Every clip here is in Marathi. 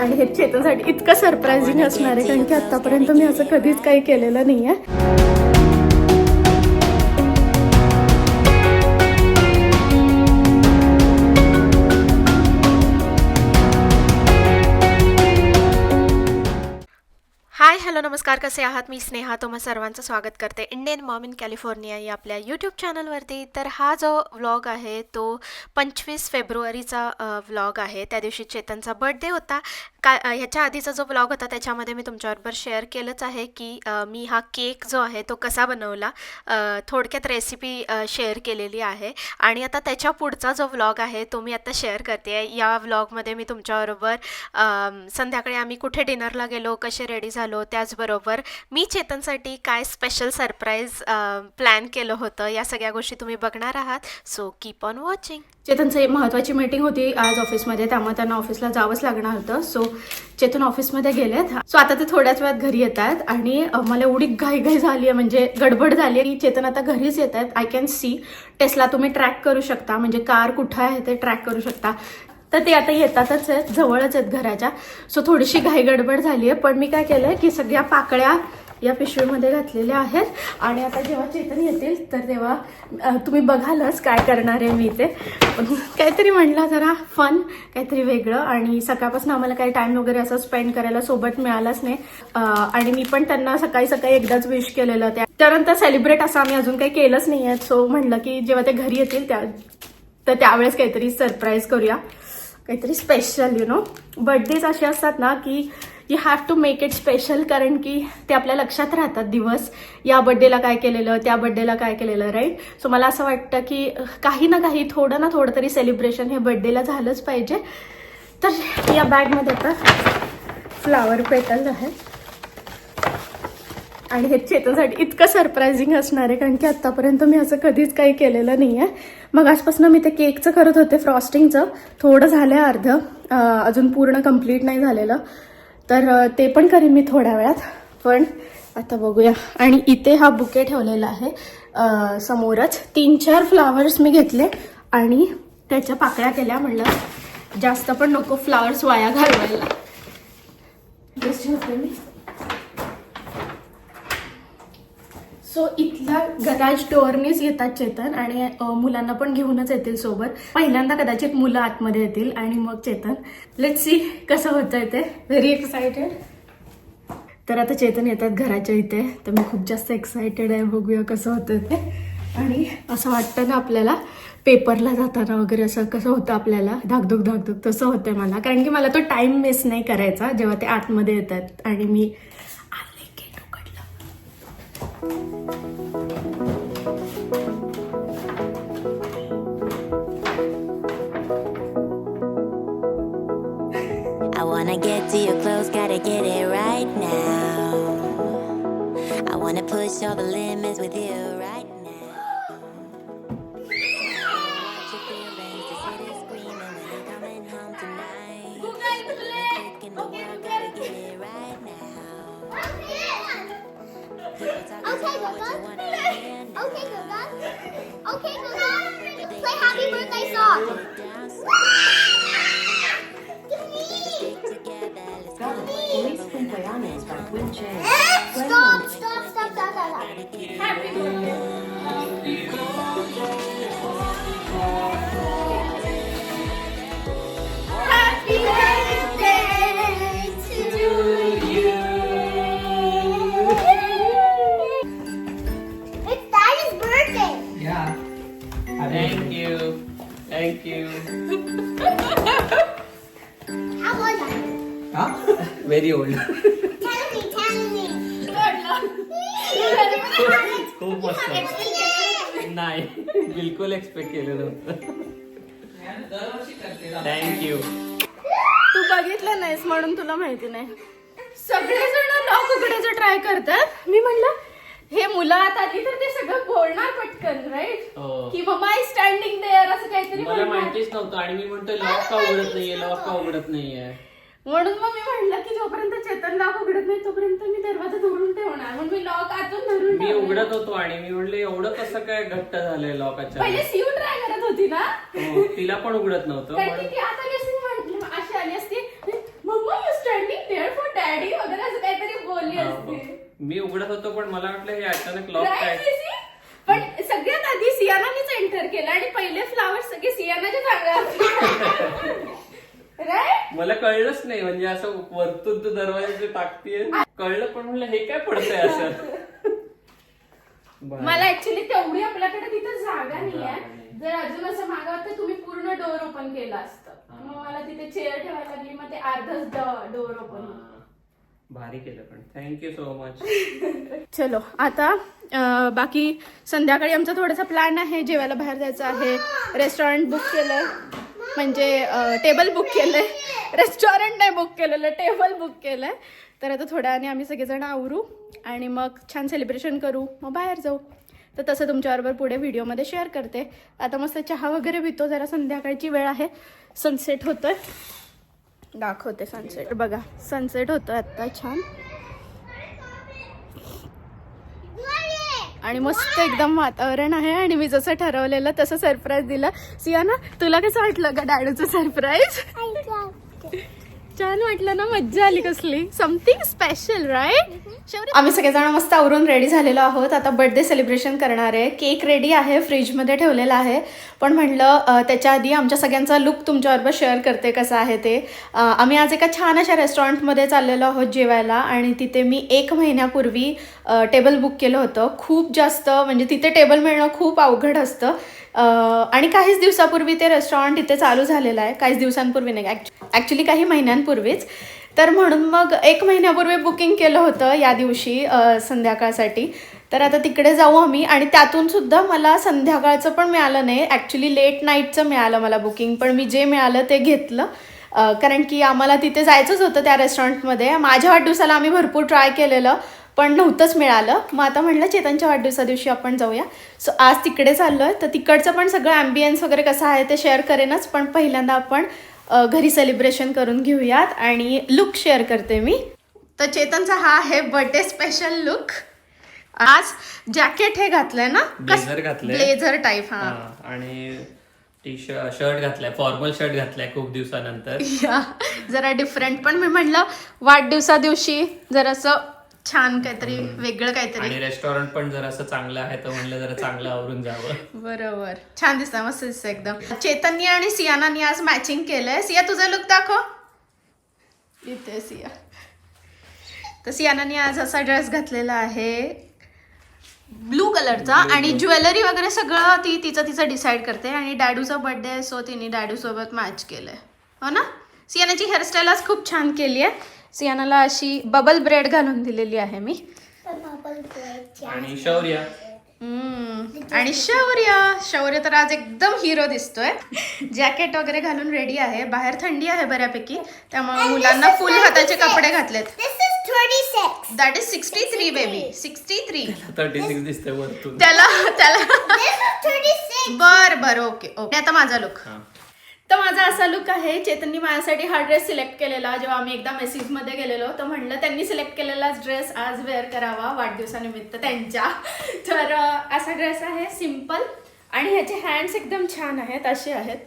आणि हे चेतनसाठी इतकं सरप्राइझिंग असणार आहे कारण की आतापर्यंत मी असं कधीच काही केलेलं नाही आहे नमस्कार कसे आहात? मी स्नेहा. तुम्हा सर्वांचं स्वागत करते. इंडियन मॉम इन कॅलिफोर्निया या आपल्या यूट्यूब चॅनलवरती तर हा जो व्लॉग आहे तो पंचवीस फेब्रुवारीचा व्लॉग आहे. त्या दिवशी चेतनचा बर्थडे होता. का ह्याच्या आधीचा जो व्लॉग होता त्याच्यामध्ये मी तुमच्याबरोबर शेअर केलंच आहे की मी हा केक जो आहे तो कसा बनवला? थोडक्यात रेसिपी शेअर केलेली आहे. आणि आता त्याच्या पुढचा जो व्लॉग आहे तो मी आता शेअर करते. या व्लॉगमध्ये मी तुमच्याबरोबर संध्याकाळी आम्ही कुठे डिनरला गेलो कसे रेडी झालो माझ्याबरोबर मी चेतनसाठी काय स्पेशल सरप्राईज प्लॅन केलं होतं? या सगळ्या गोष्टी तुम्ही बघणार आहात. सो कीप ऑन वॉचिंग चेतनचं एक महत्त्वाची मीटिंग होती आज ऑफिसमध्ये त्यामुळे त्यांना ऑफिसला जावंच लागणार होतं. सो चेतन ऑफिसमध्ये गेलेत. सो आता ते थोड्याच वेळात घरी येत आहेत आणि मला एवढी घाई घाई झाली आहे म्हणजे गडबड झाली आहे. आणि चेतन आता घरीच येत आहेत. आय कॅन सी टेस्ला तुम्ही ट्रॅक करू शकता. म्हणजे कार कुठं आहे ते ट्रॅक करू शकता. तर ते आता येतातच आहेत जवळच आहेत घराच्या. सो थोडीशी घाई गडबड झाली आहे पण मी काय केलं आहे की सगळ्या पाकळ्या या पिशवीमध्ये घातलेल्या आहेत. आणि आता जेव्हा चेतन येतील तर तेव्हा तुम्ही बघालच काय करणार आहे मी ते. काहीतरी म्हणला जरा फन काहीतरी वेगळं. आणि सकाळपासून आम्हाला काही टाइम वगैरे असं स्पेंड करायला सोबत मिळालाच नाही. आणि मी पण त्यांना सकाळी सकाळी एकदाच विश केलेलं त्या. त्यानंतर सेलिब्रेट असं आम्ही अजून काही केलंच नाही आहे सो म्हणलं की जेव्हा ते घरी येतील त्या तर त्यावेळेस काहीतरी सरप्राईज करूया. काहीतरी स्पेशल यु नो बर्थडेज असे असतात ना की you have to make it special कारण की ते आपल्या लक्षात राहतात दिवस. या बर्थडेला काय केलेलं त्या बर्थडेला काय केलेलं राईट सो मला असं वाटतं की काही ना काही थोडं ना थोडं तरी सेलिब्रेशन हे बर्थडेला झालंच पाहिजे. तर या बॅगमध्ये आता फ्लावर पेटल आहे. आणि हे चेतनसाठी इतकं सरप्रायझिंग असणार आहे कारण की आत्तापर्यंत मी असं कधीच काही केलेलं नाही आहे मग आजपासून मी ते केकचं करत होते फ्रॉस्टिंगचं थोडं झालं आहे अर्धं अजून पूर्ण कंप्लीट नाही झालेलं. तर ते पण करीन मी थोड्या वेळात. पण आता बघूया. आणि इथे हा बुके ठेवलेला आहे. समोरच तीन चार फ्लावर्स मी घेतले. आणि त्याच्या पाकळ्या केल्या म्हणलं जास्त पण नको फ्लावर्स वाया घालवायला. मी. सो इथल्या गराज डोअरनेच येतात चेतन आणि मुलांना पण घेऊनच येतील सोबत. पहिल्यांदा कदाचित मुलं आतमध्ये येतील आणि मग चेतन. लेट सी कसं होतंय ते. व्हेरी एक्सायटेड तर आता चेतन येतात घराच्या इथे. तर मी खूप जास्त एक्सायटेड आहे. बघूया कसं होतं ते. आणि असं वाटतं ना आपल्याला पेपरला जाताना वगैरे असं कसं होतं आपल्याला? धाकधूक धाकधूक तसं होतं मला. कारण की मला तो टाइम मिस नाही करायचा. जेव्हा ते आतमध्ये येतात आणि मी I wanna get to your clothes, gotta get it right now. I wanna push all the limits with you right on it by Quinn Stop, stop, stop, stop, stop. Happy birthday to you. It's Daddy's birthday. Yeah. Thank you. Thank you. How was I? Huh? Very old. खूप मस्त. नाही बिलकुल एक्सपेक्ट केलं नव्हतं. थँक्यू तू बघितलं नाहीस म्हणून तुला माहिती नाही. सगळेजण लॉक उघडायचं ट्राय करतात. मी म्हणलं हे मुलं आत आली तर ते सगळं बोलणार पटकन राईट हो. की आय स्टँडिंग देअर असं काहीतरी मला. माहितीच नव्हतं आणि मी म्हणतो लॉक का उघडत नाहीये? लॉक का उघडत नाहीये? म्हणून मग मी म्हणलं की जोपर्यंत चेतन लॉक उघडत नाही तोपर्यंत मी दरवाजा धरून ठेवणार. मग मी लॉक आतून धरून मी ठेवणार. उघडत होतो आणि मी म्हणलं एवढं कसं काय घट्ट झालंय लॉकाच्या पहिले सीयू ट्राय करत होती ना? हो, तिला पण उघडत नव्हतं कारण की म्हणून ती आता असती म्हटलं अशी आली असती mamma you standing there for daddy वगैरे असं काहीतरी बोलली हा, असती. मी उघडत होतो पण मला वाटलं हे अचानक लॉक Right, काय? पण सगळ्यात आधी सियानानीच एंटर केलं आणि पहिले फ्लावर सगळे सियानाच्या जागा राईट मला कळलंच नाही म्हणजे असं वरतून तू दरवाजाचे टाकतीये. कळलं पण म्हणलं हे काय पडतंय असं? बरं. मला ऍक्च्युली तेवढी आपल्याकडे तिथं जागा नाहीये. नाही. जर अजून असं मागावं तर तुम्ही पूर्ण डोअर ओपन केलं असतं. हा. मग मला तिथे चेअर ठेवायला लागली मग ते अर्धच डोअर ओपन हा. भारी केलं पण. थँक्यू सो मच चलो आता अं, बाकी संध्याकाळी आमचा थोडासा प्लॅन आहे. जेवायला बाहेर जायचं आहे. रेस्टॉरंट बुक केलंय. म्हणजे टेबल बुक केलं आहे रेस्टॉरंट नाही बुक केलेलं टेबल बुक केलं आहे तर आता थोड्या आम्ही सगळेजण आवरू आणि मग छान सेलिब्रेशन करू. मग बाहेर जाऊ. तर तसं तुमच्याबरोबर पुढे व्हिडिओमध्ये शेअर करते. आता मस्त चहा वगैरे पितो. जरा संध्याकाळची वेळ आहे. सनसेट होतोय. दाखवते सनसेट बघा सनसेट होतोय आत्ता छान. आणि मस्त एकदम वातावरण आहे आणि मी जसं ठरवलेलं तसं सरप्राईज दिलं. सिया ना तुला कसं वाटलं का डॅडूचं सरप्राईज छान वाटलं ना मज्जा आली कसली. समथिंग स्पेशल राईट आम्ही सगळेजण मस्त आवरून रेडी झालेलो आहोत. आता बर्थडे सेलिब्रेशन करणार आहे. केक रेडी आहे फ्रीजमध्ये ठेवलेला आहे. पण म्हणलं त्याच्या आधी आमच्या सगळ्यांचा लुक तुमच्याबरोबर शेअर करते कसं आहे ते. आम्ही आज एका छान अशा रेस्टॉरंटमध्ये चाललेलो आहोत जेवायला आणि तिथे मी एक महिन्यापूर्वी टेबल बुक केलं होतं. खूप जास्त म्हणजे तिथे टेबल मिळणं खूप अवघड असतं. आणि काहीच दिवसापूर्वी ते रेस्टॉरंट इथे चालू झालेलं आहे. काहीच दिवसांपूर्वी नाही ॲक्च्युली काही महिन्यांपूर्वीच. तर म्हणून मग एक महिन्यापूर्वी बुकिंग केलं होतं या दिवशी संध्याकाळसाठी. तर आता तिकडे जाऊ आम्ही आणि त्यातून सुद्धा मला संध्याकाळचं पण मिळालं नाही. ॲक्च्युली लेट नाईटचं मिळालं मला बुकिंग पण मी जे मिळालं ते घेतलं. कारण की आम्हाला तिथे जायचंच होतं त्या रेस्टॉरंटमध्ये माझ्या वाढदिवसाला आम्ही भरपूर ट्राय केलेलं. पण नव्हतंच मिळालं. मग आता म्हटलं चेतनच्या वाढदिवसा दिवशी आपण जाऊया. सो आज तिकडे चाललो आहे तर तिकडचं पण सगळं ॲम्बियन्स वगैरे कसं आहे ते शेअर करेनच. पण पहिल्यांदा आपण घरी सेलिब्रेशन करून घेऊयात आणि लुक शेअर करते मी. तर चेतनचा हा आहे बर्थडे स्पेशल लुक आज जॅकेट हे घातलंय ना? Blazer घातलंय. ब्लेझर टाईप हा. आणि टी शर्ट शर्ट घातलाय. फॉर्मल शर्ट घातलाय खूप दिवसानंतर. जरा डिफरंट पण मी म्हटलं वाढदिवसा दिवशी जरासं छान काहीतरी वेगळं काहीतरी. आणि रेस्टॉरंट पण जर असं चांगलं आहे तर म्हणलं जरा चांगलं आवरून जावं. बरोबर. छान दिसतं मस्त दिसतं एकदम. चेतननी आणि सियानानी आज मॅचिंग केलंय. सिया तुझा लुक दाखव. इथे सिया. तर सियानानी आज असा ड्रेस घातलेला आहे. ब्लू कलरचा आणि ज्वेलरी वगैरे सगळं ती तिचं तिचं डिसाईड करते. आणि डॅडूचा बर्थडे आहे सो तिने डॅडू सोबत मॅच केलंय. हो ना? सियानाची हेअरस्टाईल आज खूप छान केली आहे सियानाला अशी बबल ब्रेड घालून दिलेली आहे मी. आणि शौर्य. हम्म. आणि शौर्य. शौर्य तर आज एकदम हिरो दिसतोय. जॅकेट वगैरे घालून रेडी आहे. बाहेर थंडी आहे बऱ्यापैकी. त्यामुळे मुलांना फुल हाताचे कपडे घातलेत. This is 26. That is sixty three baby sixty three त्याला त्याला. This is 36. बर बर ओके ओके आता माझा लुक हा. तर माझा असा लुक आहे चेतननी माझ्यासाठी हा ड्रेस सिलेक्ट केलेला. जेव्हा आम्ही एकदा मेसेजमध्ये गेलेलो तर म्हणलं त्यांनी सिलेक्ट केलेला ड्रेस आज वेअर करावा वाढदिवसानिमित्त त्यांच्या. तर असा ड्रेस आहे सिंपल आणि ह्याचे हँड्स एकदम छान आहेत असे आहेत.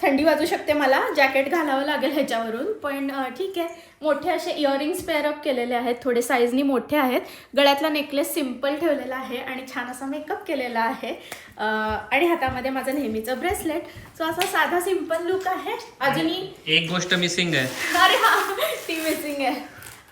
थंडी वाजू शकते मला जॅकेट घालावं लागेल ह्याच्यावरून. पण ठीक आहे. मोठे असे इयरिंग्स पेअरअप केलेले आहेत थोडे साईजनी मोठे आहेत. गळ्यातला नेकलेस सिंपल ठेवलेला आहे आणि छान असा मेकअप केलेला आहे. आणि हातामध्ये माझं नेहमीचं ब्रेसलेट सो असा साधा सिंपल लुक आहे. अजूनही एक गोष्ट मिसिंग आहे. अरे हा ती मिसिंग आहे.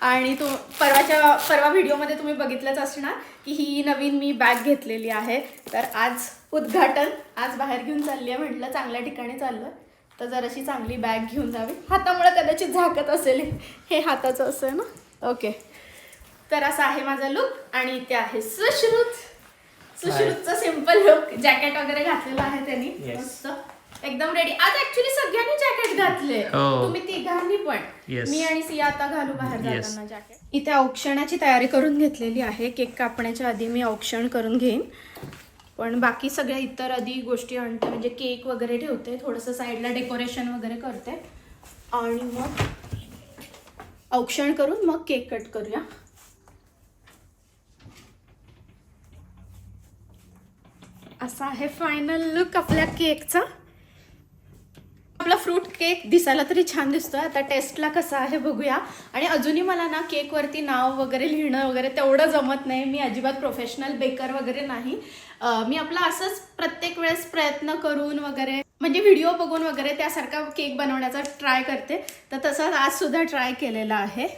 आणि तू परवाच्या परवा व्हिडिओमध्ये तुम्ही बघितलंच असणार की ही नवीन मी बॅग घेतलेली आहे. तर आज उद्घाटन आज बाहेर घेऊन चालली आहे म्हटलं चांगल्या ठिकाणी चाललं तर जराशी चांगली बॅग घेऊन जावी. हातामुळे कदाचित झाकत असेल. हे हाताचं असेल ना? ओके तर असा आहे माझा लुक आणि इथे आहे सुश्रुत. सुश्रुतचं सिंपल लुक जॅकेट वगैरे घातलेलं आहे त्यांनी. Yes. मस्त. एकदम रेडी आज ऍक्च्युली सगळ्यांनी जॅकेट घातले. हो. तुम्ही तिघांनी पण. Yes. मी आणि सिया आता घालू बाहेर Yes. जाताना जॅकेट इथे औक्षणाची तयारी करून घेतलेली आहे. केक कापण्याच्या आधी मी औक्षण करून घेईन. पण बाकी सगळ्या इतर आधी गोष्टी आणते. म्हणजे केक वगैरे ठेवते. थोडंसं साईडला डेकोरेशन वगैरे करते. आणि मग औक्षण करून मग केक कट करूया. असा आहे फायनल लुक आपल्या केकचा आपला फ्रूट केक दिसायला तरी छान दिसतोय. आता टेस्टला कसा आहे बघूया. आणि अजूनही मला ना केकवरती नाव वगैरे लिहिणं वगैरे तेवढं जमत नाही. मी अजिबात प्रोफेशनल बेकर वगैरे नाही. मी आपला असंच प्रत्येक वेळेस प्रयत्न करून वगैरे म्हणजे व्हिडिओ बघून वगैरे त्यासारखा केक बनवण्याचा ट्राय करते. तर तसंच आज सुद्धा ट्राय केलेला आहे.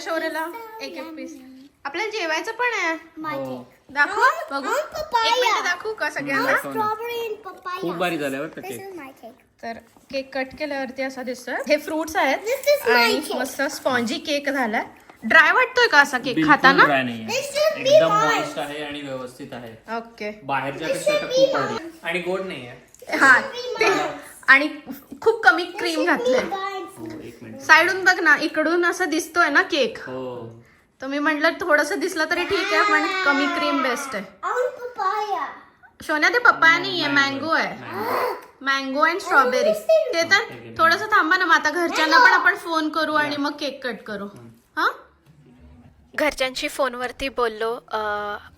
शौर्यला एक एक पीस आपल्याला जेवायचं पण आहे. हो. दाखव. बघू. एक. मिनिट दाखवू का सगळ्यांना. खूप भारी झालं बरं का This cake is my cake. तर केक कट केल्यावरती असा दिसतोय. हे फ्रुट्स आहेत. आणि. मस्त स्पॉन्जी केक झालाय. ड्राय वाटतोय का असा केक खाताना? एकदम. मॉइस्ट आहे आणि व्यवस्थित आहे. ओके बाहेरच्या पेक्षा तर खूप भारी आणि गोड नाहीये. हा ते आणि खूप कमी क्रीम घातलंय Fine. हो एक मिनिट साईडून बघ ना इकडून असं दिसतोय ना केक. हो. तर मी म्हटलं थोडस दिसलं तरी ठीक आहे पण कमी क्रीम बेस्ट आहे. सोन्या ते पप्पा नाहीये मँगो आहे. मँगो अँड स्ट्रॉबेरी ते तर थोडस थांबा ना मग आता घरच्यांना पण आपण फोन करू आणि मग केक कट करू. हा? घरच्यांशी फोनवरती बोललो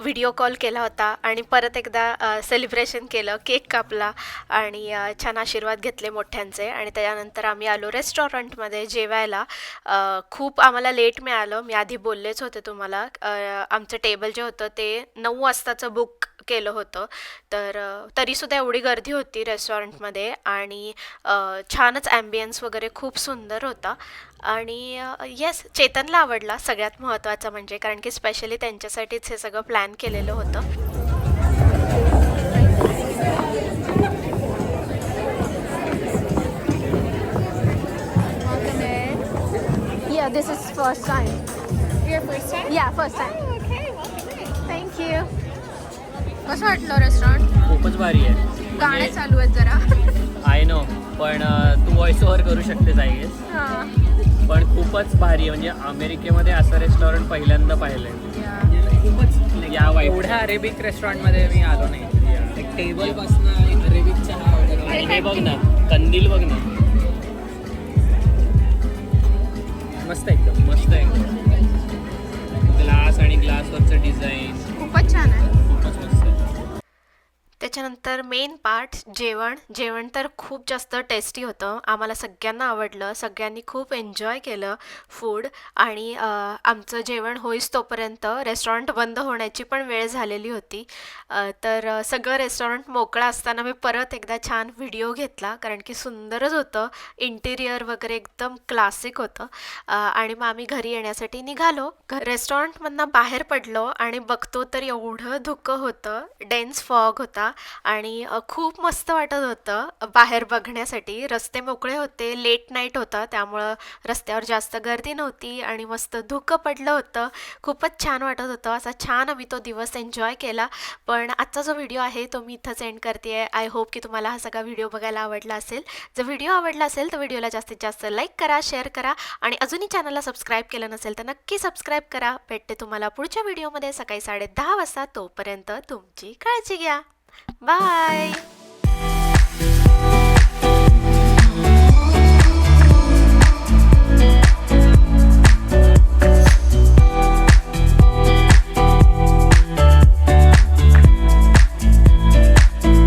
व्हिडिओ कॉल केला होता आणि परत एकदा सेलिब्रेशन केलं केक कापला आणि छान आशीर्वाद घेतले मोठ्यांचे आणि त्याच्यानंतर आम्ही आलो रेस्टॉरंटमध्ये जेवायला. खूप आम्हाला लेट मिळालं. मी आधी बोललेच होते तुम्हाला. आमचं टेबल जे होतं ते नऊ वाजताचं बुक केलं होतं तर तरीसुद्धा एवढी गर्दी होती रेस्टॉरंटमध्ये आणि छानच ॲम्बियन्स वगैरे खूप सुंदर होता आणि येस चेतनला आवडला सगळ्यात महत्त्वाचं म्हणजे कारण की स्पेशली त्यांच्यासाठीच हे सगळं प्लॅन केलेलं होतं Yeah, this is first time. Your first time? Yeah, first time. okay, Thank you. कसं वाटलं रेस्टॉरंट खूपच भारी आहे. गाणे चालू आहेत जरा. आय नो पण अं, तू व्हॉइस ओव्हर करू शकतेस आय गेस हा. पण खूपच भारी आहे. म्हणजे अमेरिकेमध्ये असं रेस्टॉरंट पहिल्यांदा पाहिलंय. खूपच या वाईफ एवढ्या अरेबिक रेस्टॉरंटमध्ये मी आलो नाही. टेबलपासून अरेबिक चहा वगैरे हे बघ ना कंदील बघ ना. मस्त एकदम. मस्त एकदम ग्लास आणि ग्लासवरचं डिझाईन खूपच छान आहे आहे. त्याच्यानंतर मेन पार्ट जेवण. जेवण तर खूप जास्त टेस्टी होतं. आम्हाला सगळ्यांना आवडलं. सगळ्यांनी खूप एन्जॉय केलं फूड आणि आमचं जेवण होईस तोपर्यंत रेस्टॉरंट बंद होण्याची पण वेळ झालेली होती. तर सगळं रेस्टॉरंट मोकळं असताना मी परत एकदा छान व्हिडिओ घेतला. कारण की सुंदरच होतं. इंटिरियर वगैरे एकदम क्लासिक होतं. आणि मग आम्ही घरी येण्यासाठी निघालो. घ रेस्टॉरंटमधनं बाहेर पडलो. आणि बघतो तर एवढं धुकं होतं. डेन्स फॉग होता. आणि खूप मस्त वाटत होतं बाहेर बघण्यासाठी. रस्ते मोकळे होते लेट नाईट होतं त्यामुळं रस्त्यावर जास्त गर्दी नव्हती आणि मस्त धुकं पडलं होतं. खूपच छान वाटत होतं असा छान आम्ही तो दिवस एन्जॉय केला. पण आजचा जो व्हिडिओ आहे तो मी इथंच एंड करते. आहे आय होप की तुम्हाला हा सगळा व्हिडिओ बघायला आवडला असेल. जर व्हिडिओ आवडला असेल तर व्हिडिओला जास्तीत जास्त लाईक करा शेअर करा आणि अजूनही चॅनलला सबस्क्राईब केलं नसेल तर नक्की सबस्क्राईब करा. भेटते तुम्हाला पुढच्या व्हिडिओमध्ये सकाळी साडे दहा वाजता. तोपर्यंत तुमची काळजी घ्या. Bye!